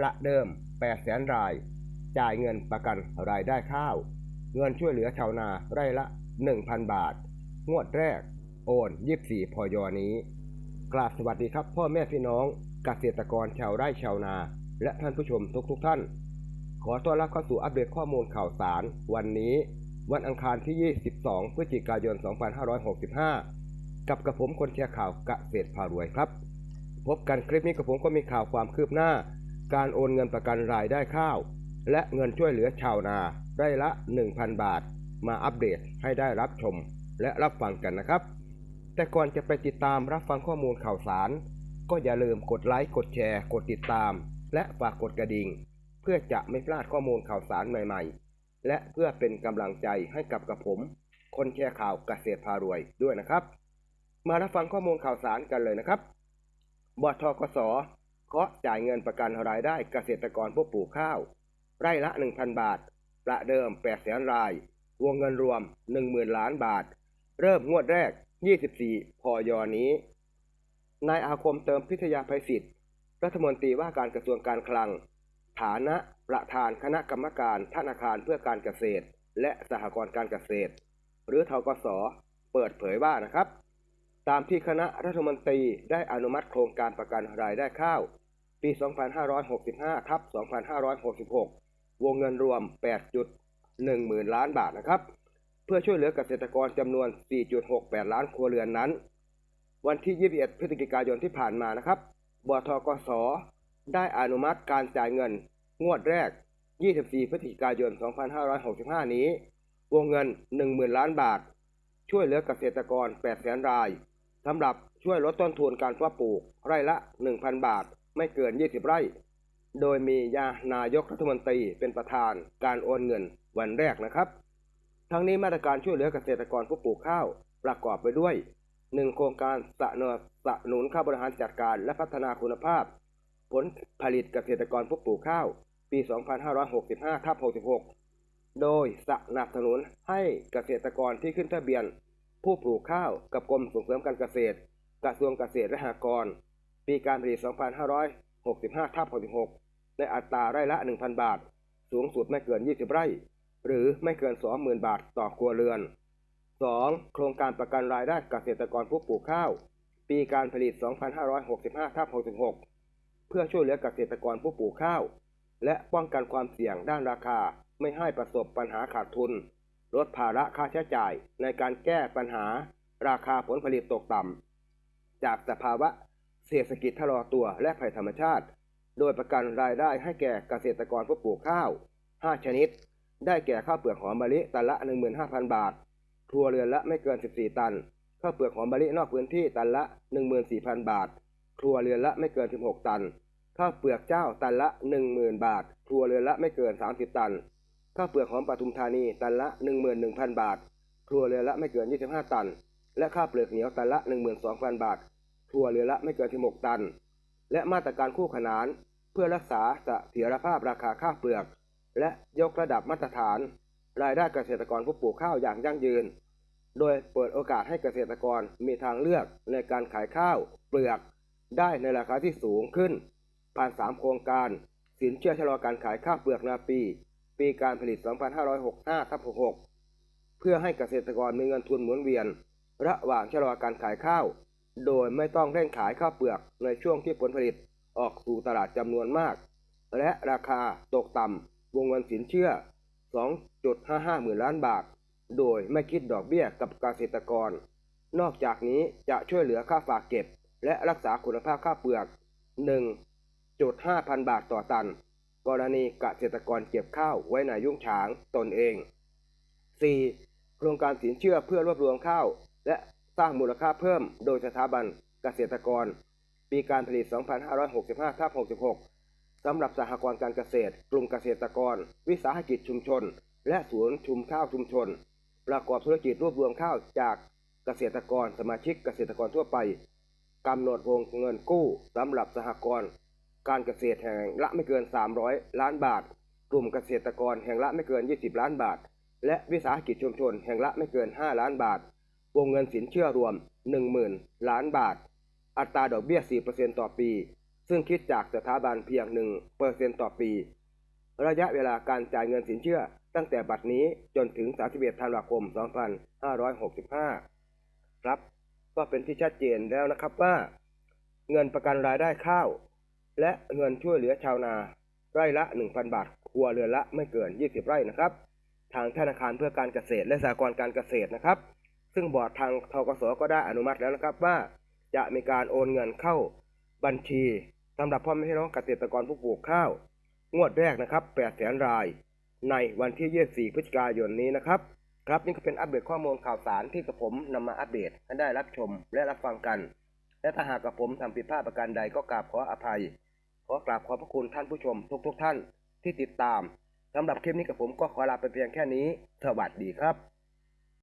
ประเดิม8แสนราย จ่ายเงินประกันรายได้ข้าว เงินช่วยเหลือชาวนาไร่ละ 1,000 บาท งวดแรก โอน 24 พยอนี้ กราบสวัสดีครับพ่อแม่พี่น้องเกษตรกรชาวไร่ชาวนา และท่านผู้ชมทุกๆทท่าน ขอต้อนรับเข้าสู่อัปเดตข้อมูลข่าวสาร วันนี้ วันอังคารที่ 22 พฤศจิกายน 2565 กับกระผมคนแชร์ข่าวกเกษตรพารวยครับ พบกันคลิปนี้กับผมก็มีข่าวความคืบหน้า การโอนเงินประกันรายได้ข้าว และเงินช่วยเหลือชาวนาได้ละ 1,000 บาท มาอัปเดตให้ได้รับชม และรับฟังกันนะครับ แต่ก่อนจะไปติดตามรับฟังข้อมูลข่าวสาร ก็อย่าลืมกดไลค์กดแชร์ กดติดตาม และฝากกดกระดิ่ง เพื่อจะไม่พลาดข้อมูลข่าวสารใหม่ ๆ และเพื่อเป็นกำลังใจให้กับกับผม คนแชร์ข่าวเกษตรพารวยด้วยนะครับ มารับฟังข้อมูลข่าวสารกันเลยนะครับบทกส เคาะจ่ายเงินประกันรายได้เกษตรกรผู้ปลูกข้าว ไร่ละ 1,000 บาท ประเดิม 8 แสนราย วงเงินรวม 10,000 ล้านบาท เริ่มงวดแรก 24พยนี้ นายอาคมเติมพิทยาภัยศิษย์รัฐมนตรีว่าการกระทรวงการคลัง ฐานะประธานคณะกรรมการธนาคารเพื่อการเกษตร และสหกรณ์การเกษตร หรือทกส เปิดเผยว่านะครับ ตามที่คณะรัฐมนตรีได้อนุมัติโครงการประกันรายได้ข้าว ปี 2565ทับ2566 วงเงินรวม 8.1หมื่นล้านบาทนะครับ เพื่อช่วยเหลือเกษตรกรจำนวน 4.68 ล้านครัวเรือนนั้น วันที่ 21 พฤศจิกายนที่ผ่านมานะครับบทกส ได้อนุมัติการจ่ายเงิน งวดแรก 24 พฤศจิกายน 2565 นี้ วงเงิน 10,000 ล้านบาท ช่วยเหลือเกษตรกร8แสนรายสำหรับช่วยลดต้นทุนการเพาะปลูกไร่ละ 1,000 บาท ไม่เกิน 20 ไร่ โดยมียานายกรัฐมนตรีเป็นประธานการโอนเงินวันแรกนะครับ ทั้งนี้มาตรการช่วยเหลือเกษตรกรผู้ปลูกข้าวประกอบไปด้วย 1. โครงการสนับสนุนค่าบริหารจัดการและพัฒนาคุณภาพ ผลผลิตเกษตรกรผู้ปลูกข้าว ปี 2565ทับ66 โดยสนับสนุนให้เกษตรกรที่ขึ้นทะเบียน ผู้ปลูกข้าวกับกรมส่งเสริมการเกษตร กระทรวงเกษตรและสหกรณ์ ปีการผลิต 2565ทับ66 ในอัตราไร่ละ 1,000 บาท สูงสุดไม่เกิน 20 ไร่ หรือไม่เกิน 20,000 บาทต่อครัวเรือน 2. โครงการประกันรายได้เกษตรกรผู้ปลูกข้าว ปีการผลิต 2565ทับ66 เพื่อช่วยเหลือเกษตรกรผู้ปลูกข้าว และป้องกันความเสี่ยงด้านราคาไม่ให้ประสบปัญหาขาดทุน ลดภาระค่าใช้จ่ายในการแก้ปัญหา ราคาผลผลิตตกต่ำจากสภาวะ เศรษฐกิจทะลอตัวและภัยธรรมชาติ โดยประกันรายได้ให้แก่เกษตรกรผู้ปลูกข้าว 5 ชนิด ได้แก่ข้าวเปลือกหอมมะลิตันละ 15,000 บาทครัวเรือนละไม่เกิน 14 ตัน ข้าวเปลือกหอมมะลินอกพื้นที่ตันละ 14,000 บาทครัวเรือนละไม่เกิน 16 ตัน ข้าวเปลือกเจ้าตันละ 10,000 บาทครัวเรือนละไม่เกิน 30 ตัน ข้าวเปลือกหอมปทุมธานีตันละ 11,000 บาทครัวเรือนละไม่เกิน 25 ตัน และข้าวเปลือกเหนียวตันละ 12,000 บาท ครัวเรือละไม่เกิน 16 ตัน และมาตรการคู่ขนานเพื่อรักษาเสถียรภาพราคาข้าวเปลือก และยกระดับมาตรฐาน รายได้เกษตรกรผู้ปลูกข้าวอย่างยั่งยืน โดยเปิดโอกาสให้เกษตรกรมีทางเลือกในการขายข้าว เปลือก ได้ในราคาที่สูงขึ้น ผ่าน3โครงการ สินเชื่อชะลอการขายข้าวเปลือกนาปี ปีการผลิต 2565ทับ66 เพื่อให้เกษตรกรมีเงินทุนหมุนเวียน ระหว่างชะลอการขายข้าว โดยไม่ต้องเร่งขายข้าวเปลือกในช่วงที่ผลผลิตออกสู่ตลาดจำนวนมาก และราคาตกต่ำวงเงินสินเชื่อ 2.55 หมื่นล้านบาท โดยไม่คิดดอกเบี้ยกับเกษตรกร นอกจากนี้จะช่วยเหลือค่าฝากเก็บ และรักษาคุณภาพข้าวเปลือก 1.5 พันบาทต่อตัน กรณีเกษตรกรเก็บข้าวไว้ในยุ่งฉางตนเอง 4. โครงการสินเชื่อเพื่อรวบรวมข้าวและ ร้างมูลค่าเพิ่ม โดยสถาบันเกษตรกร ปีการผลิต 2565ทับ66 สำหรับสหกรณ์การเกษตร กลุ่มเกษตรกร วิสาหกิจชุมชน และศูนชุมข้าวชุมชน ประกอบธุรกิจรวบรวมข้าวจากเกษตรกรสมาชิกเกษตรกรทั่วไปกำหนดวงเงินกู้สำหรับสหกรณ์การเกษตรแห่งละไม่เกิน 300 ล้านบาท กลุ่มเกษตรกรแห่งละไม่เกิน 20 ล้านบาท และวิสาหกิจชุมชนแห่งละไม่เกิน 5 ล้านบาท วงเงินสินเชื่อรวม 10,000 ล้านบาท อัตราดอกเบี้ย 4%ต่อปี ซึ่งคิดจากสถาบันเพียง1เปอร์เซ็นต่อปี ระยะเวลาการจ่ายเงินสินเชื่อตั้งแต่บัดนี้จนถึง 31 ธันวาคม 2565 ครับ ก็เป็นที่ชัดเจนแล้วนะครับว่า เงินประกันรายได้ข้าว และเงินช่วยเหลือชาวนาไร่ละ 1,000 บาท ครัวเรือนละไม่เกิน 20 ไร่นะครับ ทางธนาคารเพื่อการเกษตรและสหกรณ์การเกษตรนะครับ ซึ่งบอร์ดทางทกสก็ได้อนุมัติแล้วนะครับว่าจะมีการโอนเงินเข้าบัญชีสำหรับพ่อแม่พี่น้องเกษตรกรผู้ปลูกข้าว งวดแรกนะครับ8แสนราย ในวันที่ 24 พฤศจิกายนนี้นะครับ ครับนี่ก็เป็นอัปเดตข้อมูลข่าวสารที่กับผมนำมาอัปเดตให้ได้รับชมและรับฟังกัน และถ้าหากกับผมทำผิดพลาดประการใดก็กราบขออภัย ขอกราบขอบพระคุณท่านผู้ชมทุกๆทท่านที่ติดตามสำหรับคลิปนี้กับผมก็ขอลาไปเพียงแค่นี้ สวัสดีครับ